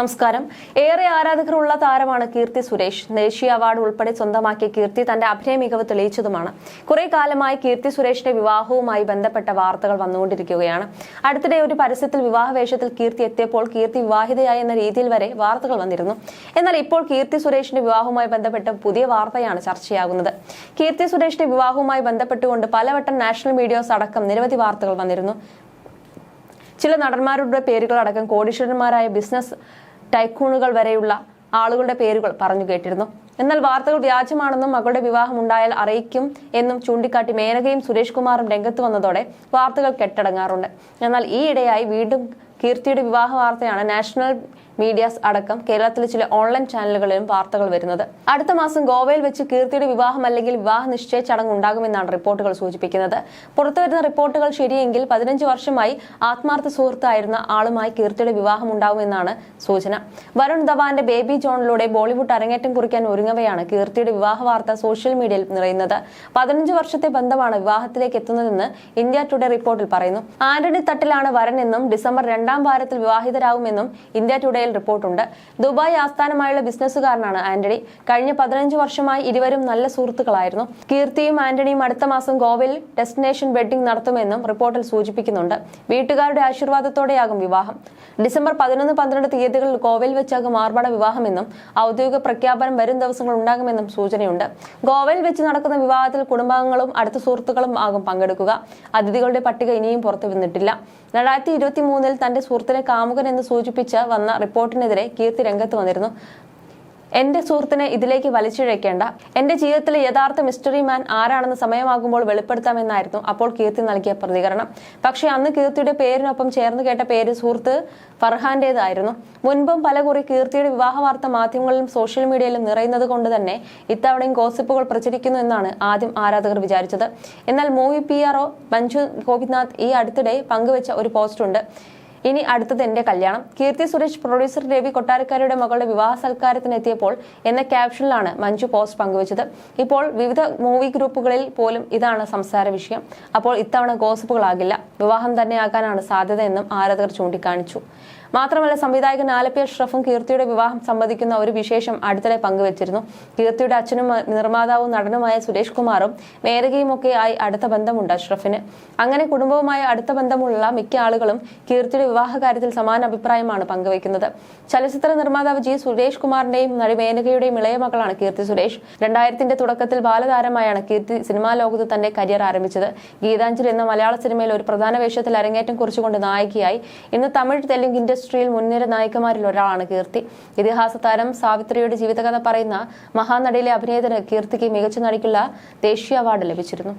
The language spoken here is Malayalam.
നമസ്കാരം. ഏറെ ആരാധകരുള്ള താരമാണ് കീർത്തി സുരേഷ്. ദേശീയ അവാർഡ് ഉൾപ്പെടെ സ്വന്തമാക്കിയ കീർത്തി തന്റെ അഭിനയ മികവ് തെളിയിച്ചതുമാണ്. കുറെ കാലമായി കീർത്തി സുരേഷിന്റെ വിവാഹവുമായി ബന്ധപ്പെട്ട വാർത്തകൾ വന്നുകൊണ്ടിരിക്കുകയാണ്. അടുത്തിടെ ഒരു പരസ്യത്തിൽ വിവാഹവേഷത്തിൽ കീർത്തി എത്തിയപ്പോൾ കീർത്തി വിവാഹിതയായി എന്ന രീതിയിൽ വരെ വാർത്തകൾ വന്നിരുന്നു. എന്നാൽ ഇപ്പോൾ കീർത്തി സുരേഷിന്റെ വിവാഹവുമായി ബന്ധപ്പെട്ട പുതിയ വാർത്തയാണ് ചർച്ചയാകുന്നത്. കീർത്തി സുരേഷിന്റെ വിവാഹവുമായി ബന്ധപ്പെട്ടുകൊണ്ട് പലവട്ടം നാഷണൽ മീഡിയാസ് അടക്കം നിരവധി വാർത്തകൾ വന്നിരുന്നു. ചില നടന്മാരുടെ പേരുകളടക്കം കോടീശ്വരന്മാരായ ബിസിനസ് ടൈക്കൂണുകൾ വരെയുള്ള ആളുകളുടെ പേരുകൾ പറഞ്ഞു കേട്ടിരുന്നു. എന്നാൽ വാർത്തകൾ വ്യാജമാണെന്നും മകളുടെ വിവാഹം ഉണ്ടായാൽ അറിയിക്കും എന്നും ചൂണ്ടിക്കാട്ടി മേനകയും സുരേഷ് കുമാറും രംഗത്ത് വന്നതോടെ വാർത്തകൾ കെട്ടടങ്ങാറുണ്ട്. എന്നാൽ ഈയിടെയായി വീണ്ടും കീർത്തിയുടെ വിവാഹ വാർത്തയാണ് നാഷണൽ മീഡിയാസ് അടക്കം കേരളത്തിലെ ചില ഓൺലൈൻ ചാനലുകളിലും വാർത്തകൾ വരുന്നത്. അടുത്ത മാസം ഗോവയിൽ വെച്ച് കീർത്തിയുടെ വിവാഹം അല്ലെങ്കിൽ വിവാഹ നിശ്ചയ ചടങ്ങ് ഉണ്ടാകുമെന്നാണ് റിപ്പോർട്ടുകൾ സൂചിപ്പിക്കുന്നത്. പുറത്തുവരുന്ന റിപ്പോർട്ടുകൾ ശരിയെങ്കിൽ പതിനഞ്ച് വർഷമായി ആത്മാർത്ഥ സുഹൃത്തായിരുന്ന ആളുമായി കീർത്തിയുടെ വിവാഹം ഉണ്ടാകുമെന്നാണ് സൂചന. വരുൺ ധവാന്റെ ബേബി ജോണിലൂടെ ബോളിവുഡ് അരങ്ങേറ്റം കുറിക്കാൻ ഒരുങ്ങവെയാണ് കീർത്തിയുടെ വിവാഹ വാർത്ത സോഷ്യൽ മീഡിയയിൽ നിറയുന്നത്. പതിനഞ്ച് വർഷത്തെ ബന്ധമാണ് വിവാഹത്തിലേക്ക് എത്തുന്നതെന്ന് ഇന്ത്യ ടുഡേ റിപ്പോർട്ടിൽ പറയുന്നു. ആന്റണി തട്ടിലാണ് വരൻ എന്നും ഡിസംബർ രണ്ടാം വാരത്തിൽ വിവാഹിതരാകുമെന്നും ഇന്ത്യ ടുഡേയിൽ റിപ്പോർട്ടുണ്ട്. ദുബായ് ആസ്ഥാനമായുള്ള ബിസിനസ്സുകാരനാണ് ആന്റണി. കഴിഞ്ഞ പതിനഞ്ച് വർഷമായി ഇരുവരും നല്ല സുഹൃത്തുക്കളായിരുന്നു. കീർത്തിയും ആന്റണിയും അടുത്ത മാസം ഗോവയിൽ ഡെസ്റ്റിനേഷൻ വെഡിംഗ് നടത്തുമെന്നും റിപ്പോർട്ടിൽ സൂചിപ്പിക്കുന്നുണ്ട്. വീട്ടുകാരുടെ ആശീർവാദത്തോടെയാകും വിവാഹം. ഡിസംബർ പതിനൊന്ന് പന്ത്രണ്ട് തീയതികളിൽ ഗോവയിൽ വെച്ചാകും ആർഭാട വിവാഹമെന്നും ഔദ്യോഗിക പ്രഖ്യാപനം വരും ദിവസങ്ങൾ ഉണ്ടാകുമെന്നും സൂചനയുണ്ട്. ഗോവയിൽ വെച്ച് നടക്കുന്ന വിവാഹത്തിൽ കുടുംബാംഗങ്ങളും അടുത്ത സുഹൃത്തുക്കളും ആകും പങ്കെടുക്കുക. അതിഥികളുടെ പട്ടിക ഇനിയും പുറത്തു വന്നിട്ടില്ല രണ്ടായിരത്തി ഇരുപത്തി മൂന്നിൽ തന്റെ സുഹൃത്തിനെ കാമുകൻ എന്ന് സൂചിപ്പിച്ച് വന്ന റിപ്പോർട്ടിനെതിരെ കീർത്തി രംഗത്ത് വന്നിരുന്നു. എന്റെ സുഹൃത്തിനെ ഇതിലേക്ക് വലിച്ചിഴക്കേണ്ട. എന്റെ ജീവിതത്തിലെ യഥാർത്ഥ മിസ്റ്ററി മാൻ ആരാണെന്ന് സമയമാകുമ്പോൾ വെളിപ്പെടുത്താമെന്നായിരുന്നു അപ്പോൾ കീർത്തി നൽകിയ പ്രതികരണം. പക്ഷേ അന്ന് കീർത്തിയുടെ പേരിനൊപ്പം ചേർന്ന് കേട്ട പേര് സുഹൃത്ത് ഫർഹാന്റേതായിരുന്നു. മുൻപും പലകുറി കീർത്തിയുടെ വിവാഹ വാർത്ത മാധ്യമങ്ങളിലും സോഷ്യൽ മീഡിയയിലും നിറയുന്നത് കൊണ്ട് തന്നെ ഇത്തവണയും ഗോസിപ്പുകൾ പ്രചരിക്കുന്നു എന്നാണ് ആദ്യം ആരാധകർ വിചാരിച്ചത്. എന്നാൽ movie P R Manju Gopinath ഈ അടുത്തിടെ പങ്കുവച്ച ഒരു പോസ്റ്റുണ്ട് ഇനി അടുത്തത് എന്റെ കല്യാണം. കീർത്തി സുരേഷ് പ്രൊഡ്യൂസർ രവി കൊട്ടാരക്കാരുടെ മകളുടെ വിവാഹ സൽക്കാരത്തിനെത്തിയപ്പോൾ എന്ന ക്യാപ്ഷനിലാണ് മഞ്ജു പോസ്റ്റ് പങ്കുവച്ചത്. ഇപ്പോൾ വിവിധ മൂവി ഗ്രൂപ്പുകളിൽ പോലും ഇതാണ് സംസാര വിഷയം. അപ്പോൾ ഇത്തവണ ഗോസിപ്പുകളാകില്ല വിവാഹം തന്നെയാകാനാണ് സാധ്യതയെന്നും ആരാധകർ ചൂണ്ടിക്കാണിച്ചു. മാത്രമല്ല സംവിധായകൻ ആലപ്പി അഷ്റഫും കീർത്തിയുടെ വിവാഹം സംബന്ധിക്കുന്ന ഒരു വിശേഷം അടുത്തിടെ പങ്കുവച്ചിരുന്നു. കീർത്തിയുടെ അച്ഛനും നിർമ്മാതാവും നടനുമായ സുരേഷ് കുമാറും മേരകയും ആയി അടുത്ത ബന്ധമുണ്ട് അഷ്റഫിന്. അങ്ങനെ കുടുംബവുമായി അടുത്ത ബന്ധമുള്ള മിക്ക ആളുകളും കീർത്തിയുടെ വിവാഹ കാര്യത്തിൽ സമാന അഭിപ്രായമാണ് പങ്കുവയ്ക്കുന്നത്. ചലച്ചിത്ര നിർമ്മാതാവ് ജി സുരേഷ് കുമാറിന്റെയും നടി മേനകയുടെയും ഇളയ മകളാണ് കീർത്തി സുരേഷ്. രണ്ടായിരത്തിന്റെ തുടക്കത്തിൽ ബാലതാരമായാണ് കീർത്തി സിനിമാ ലോകത്ത് തന്റെ കരിയർ ആരംഭിച്ചത്. ഗീതാഞ്ജലി എന്ന മലയാള സിനിമയിൽ ഒരു പ്രധാന വേഷത്തിൽ അരങ്ങേറ്റം കുറിച്ചുകൊണ്ട് നായികയായി. ഇന്ന് തമിഴ് തെലുങ്ക് ഇൻഡസ്ട്രിയിൽ മുൻനിര നായികമാരിൽ ഒരാളാണ് കീർത്തി. ഇതിഹാസ താരം സാവിത്രിയുടെ ജീവിതകഥ പറയുന്ന മഹാനടിയിലെ അഭിനേതന് കീർത്തിക്ക് മികച്ച നടിക്കുള്ള ദേശീയ അവാർഡ് ലഭിച്ചിരുന്നു.